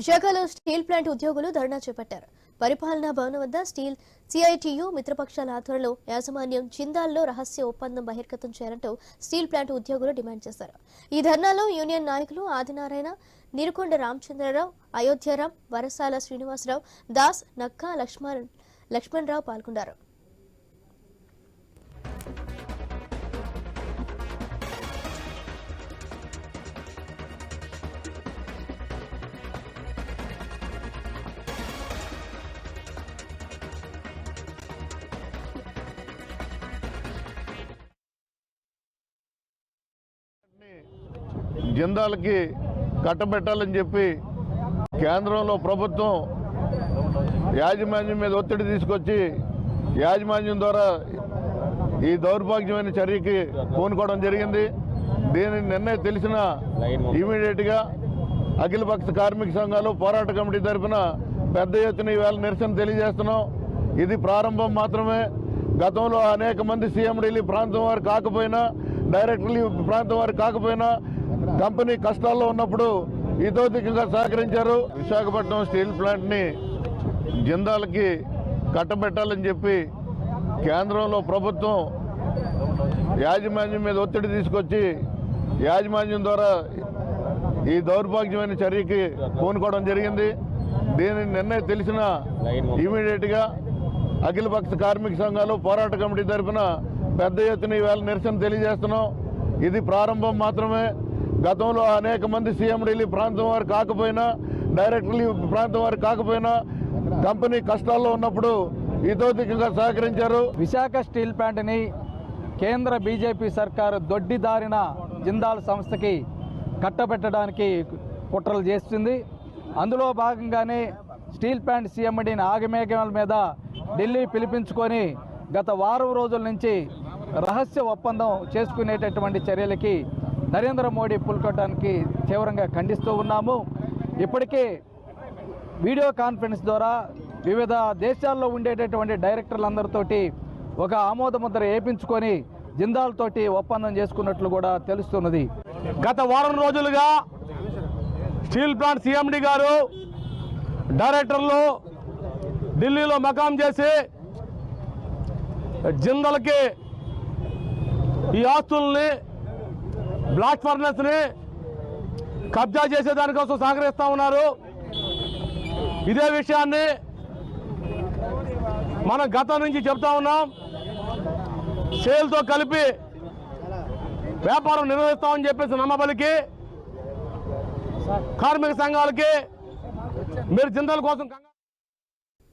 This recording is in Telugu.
విశాఖలో స్టీల్ ప్లాంట్ ఉద్యోగులు ధర్నా చేపట్టారు. పరిపాలనా భవనం వద్ద స్టీల్ సిఐటియు మిత్రపక్షాల ఆధ్వర్యంలో యాజమాన్యం జిందాల్లో రహస్య ఒప్పందం బహిర్గతం చేయాలంటూ స్టీల్ ప్లాంట్ ఉద్యోగులు డిమాండ్ చేశారు. ఈ ధర్నాలో యూనియన్ నాయకులు ఆదినారాయణ నిరుకొండ రామచంద్రరావు అయోధ్యరాం వరసాల శ్రీనివాసరావు దాస్ నక్కా లక్ష్మణ్ లక్ష్మణరావు పాల్గొన్నారు. జిందాలకి కట్టబెట్టాలని చెప్పి కేంద్రంలో ప్రభుత్వం యాజమాన్యం మీద ఒత్తిడి తీసుకొచ్చి యాజమాన్యం ద్వారా ఈ దౌర్భాగ్యమైన చర్యకి పూనుకోవడం జరిగింది. దీని నిర్ణయం తెలిసిన ఇమీడియట్గా అఖిలపక్ష కార్మిక సంఘాలు పోరాట కమిటీ తరఫున పెద్ద ఎత్తున ఈవేళ నిరసన తెలియజేస్తున్నాం. ఇది ప్రారంభం మాత్రమే. గతంలో అనేక మంది సీఎండీలు ప్రాంతం వారు కాకపోయినా డైరెక్టర్లు ప్రాంతం వారు కాకపోయినా కంపెనీ కష్టాల్లో ఉన్నప్పుడు ఇతోధికంగా సహకరించారు. విశాఖపట్నం స్టీల్ ప్లాంట్ని జిందాల్కి కట్టబెట్టాలని చెప్పి కేంద్రంలో ప్రభుత్వం యాజమాన్యం మీద ఒత్తిడి తీసుకొచ్చి యాజమాన్యం ద్వారా ఈ దౌర్భాగ్యమైన చర్యకి పూనుకోవడం జరిగింది. దీని నిర్ణయం తెలిసిన ఇమీడియట్గా అఖిలపక్ష కార్మిక సంఘాలు పోరాట కమిటీ తరఫున పెద్ద ఎత్తున ఈవేళ నిరసన తెలియజేస్తున్నాం. ఇది ప్రారంభం మాత్రమే. గతంలో అనేక మంది సీఎండీలు ప్రాంతం వారు కాకపోయినా డైరెక్టర్లు ప్రాంతం వారు కాకపోయినా కంపెనీ కష్టాల్లో ఉన్నప్పుడు ఇతోధికంగా సహకరించారు. విశాఖ స్టీల్ ప్లాంట్ని కేంద్ర బీజేపీ సర్కారు దొడ్డిదారిన జిందాల్ సంస్థకి కట్టబెట్టడానికి కుట్రలు చేస్తుంది. అందులో భాగంగానే స్టీల్ ప్లాంట్ సీఎండీని ఆగమేఘాల మీద ఢిల్లీ పిలిపించుకొని గత వారం రోజుల నుంచి రహస్య ఒప్పందం చేసుకునేటటువంటి చర్యలకి నరేంద్ర మోడీ పుల్కొట్టడానికి తీవ్రంగా ఖండిస్తూ ఉన్నాము. ఇప్పటికే వీడియో కాన్ఫరెన్స్ ద్వారా వివిధ దేశాల్లో ఉండేటటువంటి డైరెక్టర్లందరితోటి ఒక ఆమోద ముద్ర వేయించుకొని జిందాల్ తోటి ఒప్పందం చేసుకున్నట్లు కూడా తెలుస్తున్నది. గత వారం రోజులుగా స్టీల్ ప్లాంట్ సిఎండి గారు డైరెక్టర్లు ఢిల్లీలో మకాం చేసి జిందల్కి ఈ ఆస్తుల్ని బ్లాక్ ఫర్నెస్ని కబ్జా చేసే దానికోసం సహకరిస్తూ ఉన్నారు. ఇదే విషయాన్ని మనం గతం నుంచి చెప్తా ఉన్నాం. సేల్తో కలిపి వ్యాపారం నిర్వహిస్తామని చెప్పేసి నమ్మబలికి కార్మిక సంఘాలకి మీరు చింతల కోసం